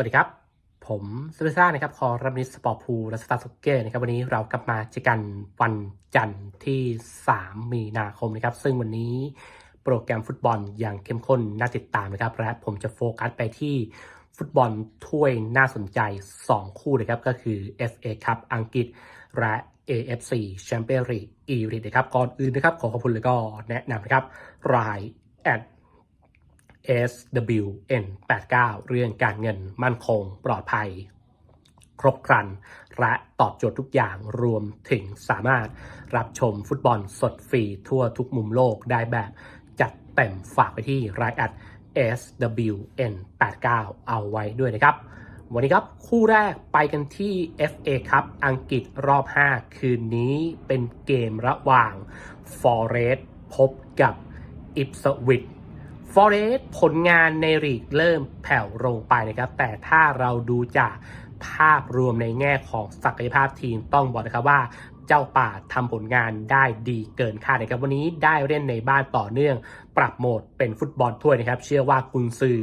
วัสดีครับ ผมสุริซ่านะครับคอรับนิสสปอร์ตพูลและสตาร์สเกอร์นะครับวันนี้เรากลับมาเจอกันวันจันทร์ที่ 3 มีนาคมนะครับ ซึ่งวันนี้โปรแกรมฟุตบอลอย่างเข้มข้นน่าติดตามนะครับ และผมจะโฟกัสไปที่ฟุตบอลถ้วยน่าสนใจ 2 คู่นะครับ ก็คือ FA ครับอังกฤษ และ AFC Champions League อีรินะครับก่อนอื่นนะครับ ขอขอบคุณเลยก็แนะนำนะครับรายแอด SWN 89 เรื่องการเงินมั่นคงปลอดภัย ครบครัน และตอบโจทย์ทุกอย่างรวมถึงสามารถรับชมฟุตบอลสดฟรีทั่วทุกมุมโลกได้แบบจัดเต็มฝากไปที่รายอัด SWN 89 เอาไว้ด้วยนะครับ วันนี้ครับคู่แรกไปกันที่ FA ครับ อังกฤษรอบ 5 คืนนี้เป็นเกมระหว่าง Forest พบกับ Ipswich ฟอเรสผลงานในลีกเริ่มแผ่วลงไปนะครับ แต่ถ้าเราดูจากภาพรวมในแง่ของศักยภาพทีมต้องบอกนะครับว่า เจ้าป่าทำผลงานได้ดีเกินคาดนะครับวันนี้ได้เล่นในบ้านต่อเนื่อง ปรับโหมดเป็นฟุตบอลถ้วยนะครับเชื่อว่ากุนซือ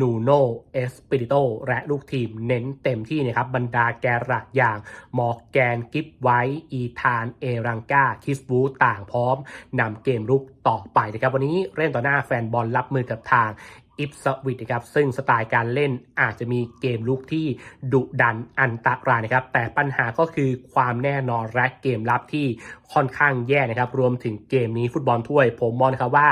นูโนเอสปิริโตและลูกทีมเน้นเต็มที่นะครับบรรดาแกนหลักอย่างมอร์แกนกิฟไว้อีธานเอรังกาคิสบูต่างพร้อมนำเกมรุกต่อไปนะครับวันนี้เล่นต่อหน้าแฟนบอลรับมือกับทาง อิปสวิตนะครับซึ่งสไตล์การเล่นอาจจะมีเกมลุกที่ดุดันอันตรายนะครับ แต่ปัญหาก็คือความแน่นอนและเกมรับที่ค่อนข้างแย่นะครับ รวมถึงเกมนี้ฟุตบอลถ้วย ผมมองนะครับว่า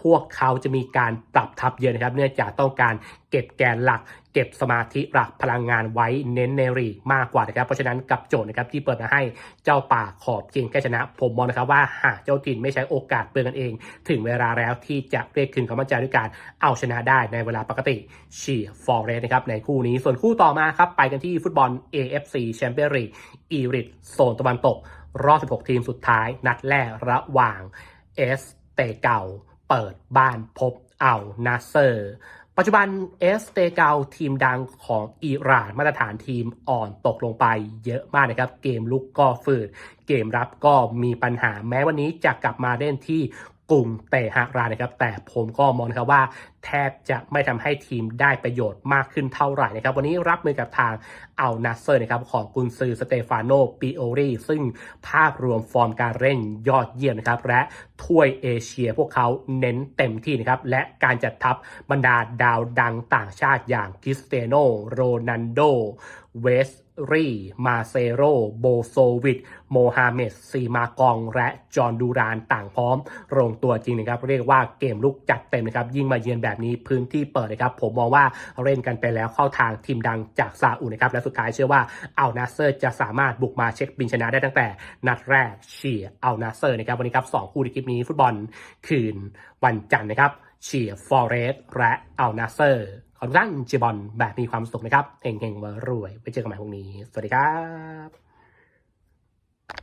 พวกเขาจะมีการปรับทับเยอะนะครับ เนื่องจากต้องการเก็บแกนหลัก เก็บสมาธิหลักพลังงานไว้เน้นในรีมากกว่านะครับ เพราะฉะนั้นกับโจทย์นะครับที่เปิดมาให้เจ้าป่าขอบเพียงแค่ชนะ ผมมองนะครับว่าหากเจ้าถิ่นไม่ใช้โอกาสเปลืองกันเอง ถึงเวลาแล้วที่จะเรียกคืนความมั่นใจด้วยการเอาชนะได้ในเวลาปกติเชียร์ฟอร์เรสนะครับในคู่นี้ส่วนคู่ต่อมาครับไปกันที่ฟุตบอล AFC Champions League อีริดโซนตะวันตก รอบ 16 ทีมสุดท้าย นัดแรกระหว่างเอสเตเก่า เปิดบ้านพบเอานาเซอร์ ปัจจุบันเอสเตเกาทีมดังของอิหร่านมาตรฐานทีมอ่อนตกลงไปเยอะมากนะครับ เกมลุกก็ฝืด เกมรับก็มีปัญหาแม้วันนี้จะกลับมาเล่นที่ กลุ่มเตะหะรานะครับ แต่ผมก็มองนะครับว่าแทบจะไม่ทำให้ทีมได้ประโยชน์มากขึ้นเท่าไหร่นะครับ วันนี้รับมือกับทางเอานาเซอร์นะครับของกุนซือสเตฟานโนปิโอรีซึ่งภาพรวมฟอร์มการเล่นยอดเยี่ยมนะครับ และถ้วยเอเชียพวกเขาเน้นเต็มที่นะครับ และการจัดทัพบรรดาดาวดังต่างชาติอย่างคริสเตียโนโรนันโดเวส รีมาเซโร โบโซวิดโมฮาเมดซีมากอง และจอห์นดูรานต่างพร้อมลงตัวจริงนะครับ เรียกว่าเกมลุกจัดเต็มนะครับ ยิ่งมาเยือนแบบนี้พื้นที่เปิดนะครับ ผมมองว่าเล่นกันไปแล้วเข้าทางทีมดังจากซาอุนะครับ และสุดท้ายเชื่อว่าอัลนาเซอร์จะสามารถบุกมาเช็คบินชนะได้ตั้งแต่ นัดแรกเชียร์อัลนาเซอร์นะครับวันนี้ครับสองคู่ในคลิปนี้ฟุตบอลคืนวันจันทร์นะครับเชียร์ฟอร์เรสและอัลนาเซอร์ ขอทุกท่านเชียร์บอลแบบมีความสุขนะครับเฮงๆรวย ไปเจอกันใหม่พรุ่งนี้ สวัสดีครับ